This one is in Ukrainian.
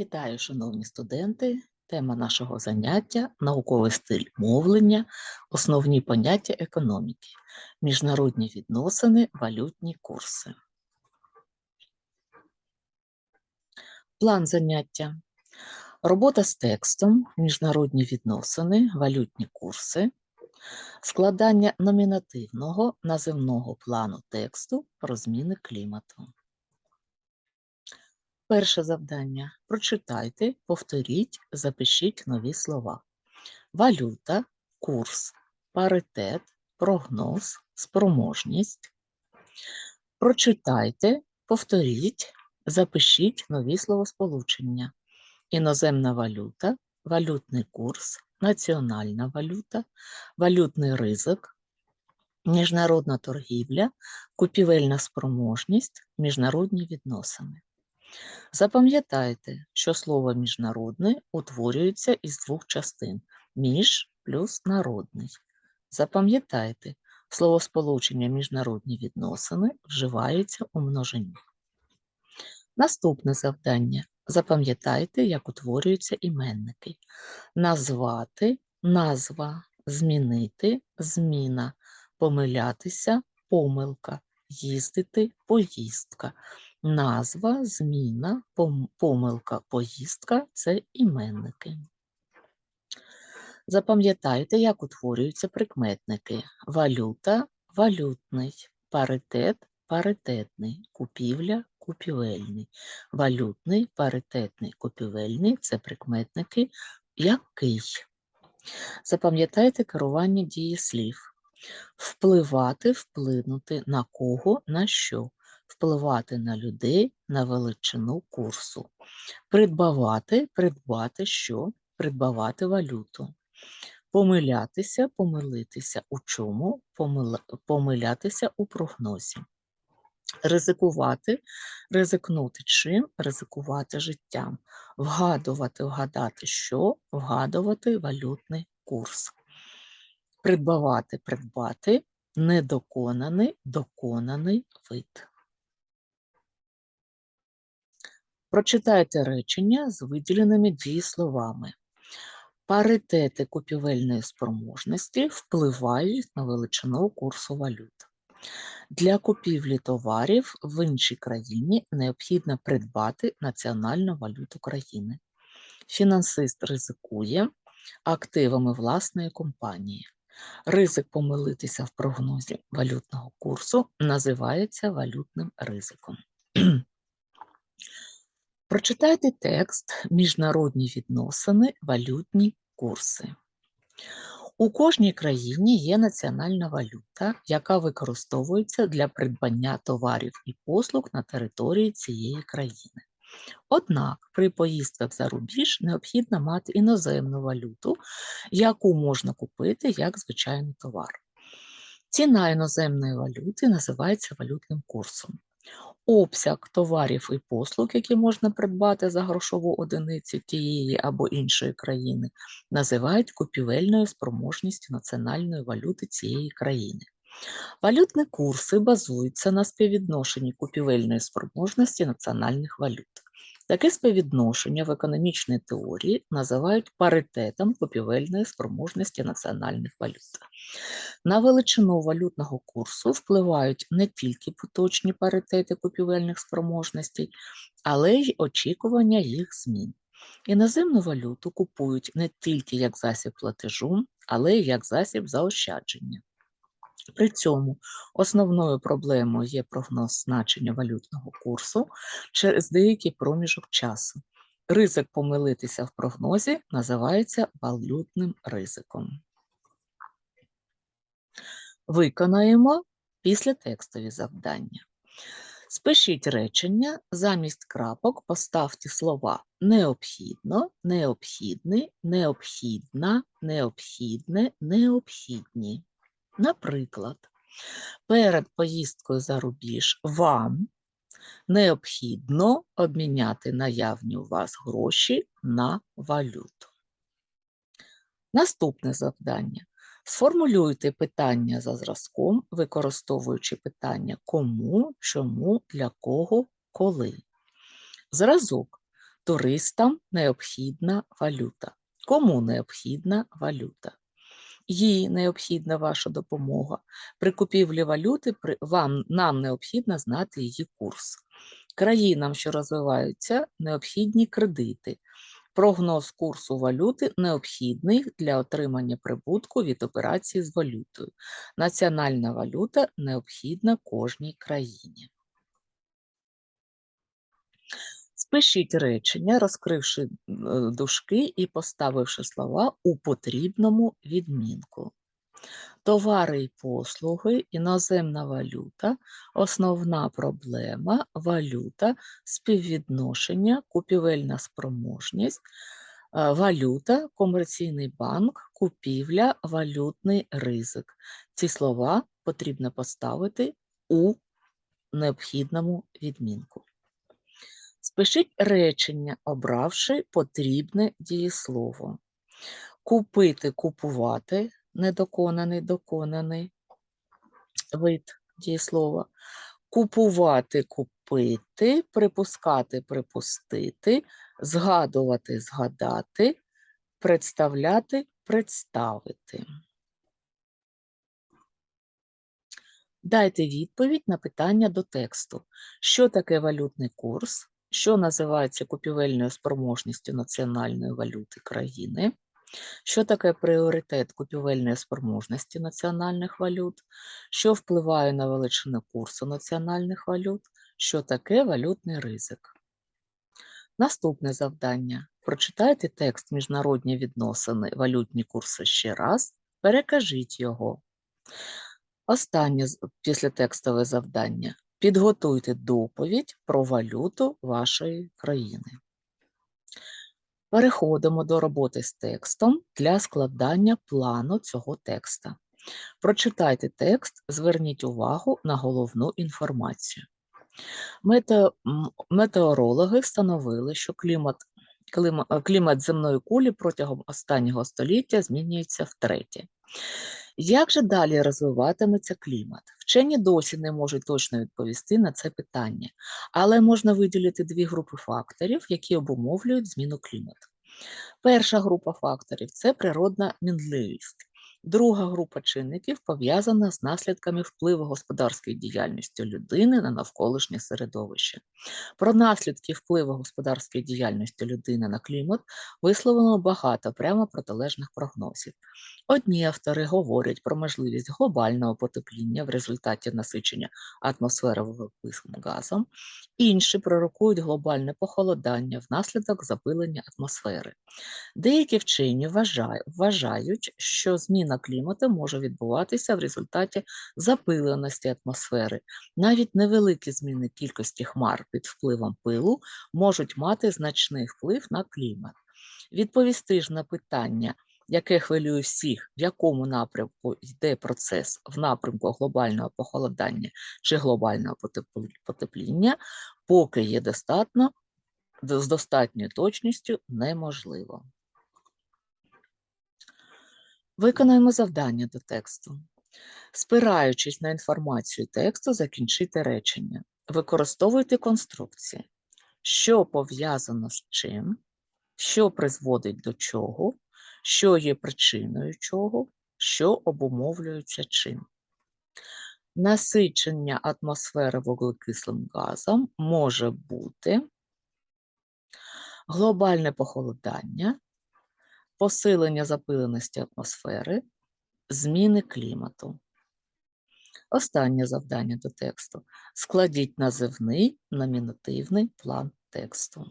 Вітаю, шановні студенти! Тема нашого заняття науковий стиль мовлення, основні поняття економіки, міжнародні відносини, валютні курси. План заняття. Робота з текстом, міжнародні відносини, валютні курси, складання номінативного наземного плану тексту про зміни клімату. Перше завдання. Прочитайте, повторіть, запишіть нові слова. Валюта, курс, паритет, прогноз, спроможність. Прочитайте, повторіть, запишіть нові словосполучення. Іноземна валюта, валютний курс, національна валюта, валютний ризик, міжнародна торгівля, купівельна спроможність, міжнародні відносини. Запам'ятайте, що слово міжнародний утворюється із двох частин між плюс народний. Запам'ятайте, словосполучення міжнародні відносини вживається у множині. Наступне завдання. Запам'ятайте, як утворюються іменники. Назвати, назва, змінити, зміна, помилятися, помилка, їздити, поїздка. Назва, зміна, помилка, поїздка це іменники. Запам'ятайте, як утворюються прикметники. Валюта валютний, паритет паритетний, купівля купівельний, валютний, паритетний, купівельний це прикметники який. Запам'ятайте керування дієслів. Впливати, вплинути на кого, на що впливати на людей на величину курсу, придбавати, придбати що, придбавати валюту, помилятися, помилитися у чому, помилятися у прогнозі, ризикувати, ризикнути чим, ризикувати життям, вгадувати, вгадати що, вгадувати валютний курс, придбавати, придбати, недоконаний, доконаний вид. Прочитайте речення з виділеними дієсловами. Паритети купівельної спроможності впливають на величину курсу валют. Для купівлі товарів в іншій країні необхідно придбати національну валюту країни. Фінансист ризикує активами власної компанії. Ризик помилитися в прогнозі валютного курсу називається валютним ризиком. Прочитайте текст Міжнародні відносини, валютні курси. У кожній країні є національна валюта, яка використовується для придбання товарів і послуг на території цієї країни. Однак при поїздках за рубіж необхідно мати іноземну валюту, яку можна купити як звичайний товар. Ціна іноземної валюти називається валютним курсом. Обсяг товарів і послуг, які можна придбати за грошову одиницю тієї або іншої країни, називають купівельною спроможністю національної валюти цієї країни. Валютні курси базуються на співвідношенні купівельної спроможності національних валют. Таке співвідношення в економічній теорії називають паритетом купівельної спроможності національних валют. На величину валютного курсу впливають не тільки поточні паритети купівельних спроможностей, але й очікування їх змін. Іноземну валюту купують не тільки як засіб платежу, але й як засіб заощадження. При цьому основною проблемою є прогноз значення валютного курсу через деякий проміжок часу. Ризик помилитися в прогнозі називається валютним ризиком. Виконаємо після текстові завдання. Спишіть речення, замість крапок поставте слова необхідно, необхідний, необхідна, необхідне, необхідні. Наприклад, перед поїздкою за рубіж вам необхідно обміняти наявні у вас гроші на валюту. Наступне завдання. Сформулюйте питання за зразком, використовуючи питання кому, чому, для кого, коли. Зразок. Туристам необхідна валюта. Кому необхідна валюта? Їй необхідна ваша допомога. При купівлі валюти вам, нам необхідно знати її курс. Країнам, що розвиваються, необхідні кредити. Прогноз курсу валюти необхідний для отримання прибутку від операції з валютою. Національна валюта необхідна кожній країні. Спишіть речення, розкривши е, дужки і поставивши слова у потрібному відмінку. Товари і послуги, іноземна валюта, основна проблема, валюта, співвідношення, купівельна спроможність, е, валюта, комерційний банк, купівля, валютний ризик. Ці слова потрібно поставити у необхідному відмінку. Спишіть речення, обравши потрібне дієслово. Купити, купувати, недоконаний, доконаний вид дієслова. Купувати, купити, припускати, припустити, згадувати, згадати, представляти, представити. Дайте відповідь на питання до тексту. Що таке валютний курс? Що називається купівельною спроможністю національної валюти країни? Що таке пріоритет купівельної спроможності національних валют? Що впливає на величину курсу національних валют? Що таке валютний ризик? Наступне завдання. Прочитайте текст Міжнародні відносини, валютні курси ще раз, перекажіть його. Останнє післятекстове завдання. Підготуйте доповідь про валюту вашої країни. Переходимо до роботи з текстом для складання плану цього текста. Прочитайте текст, зверніть увагу на головну інформацію. Метеорологи встановили, що клімат, клімат земної кулі протягом останнього століття змінюється втретє. Як же далі розвиватиметься клімат? Вчені досі не можуть точно відповісти на це питання, але можна виділити дві групи факторів, які обумовлюють зміну клімату. Перша група факторів це природна мінливість. Друга група чинників пов'язана з наслідками впливу господарської діяльності людини на навколишнє середовище. Про наслідки впливу господарської діяльності людини на клімат висловлено багато прямо протилежних прогнозів. Одні автори говорять про можливість глобального потепління в результаті насичення атмосфери вуглекислим газом, інші пророкують глобальне похолодання внаслідок запилення атмосфери. Деякі вчені вважають, що зміна клімату може відбуватися в результаті запиленості атмосфери. Навіть невеликі зміни кількості хмар під впливом пилу можуть мати значний вплив на клімат. Відповісти ж на питання, яке хвилює всіх, в якому напрямку йде процес в напрямку глобального похолодання чи глобального потепління, поки є достатньо з достатньою точністю неможливо. Виконаємо завдання до тексту. Спираючись на інформацію тексту, закінчити речення. Використовуйте конструкції, що пов'язано з чим, що призводить до чого, що є причиною чого, що обумовлюється чим. Насичення атмосфери вуглекислим газом може бути глобальне похолодання, посилення запиленості атмосфери, зміни клімату. Останнє завдання до тексту. Складіть називний номінативний план тексту.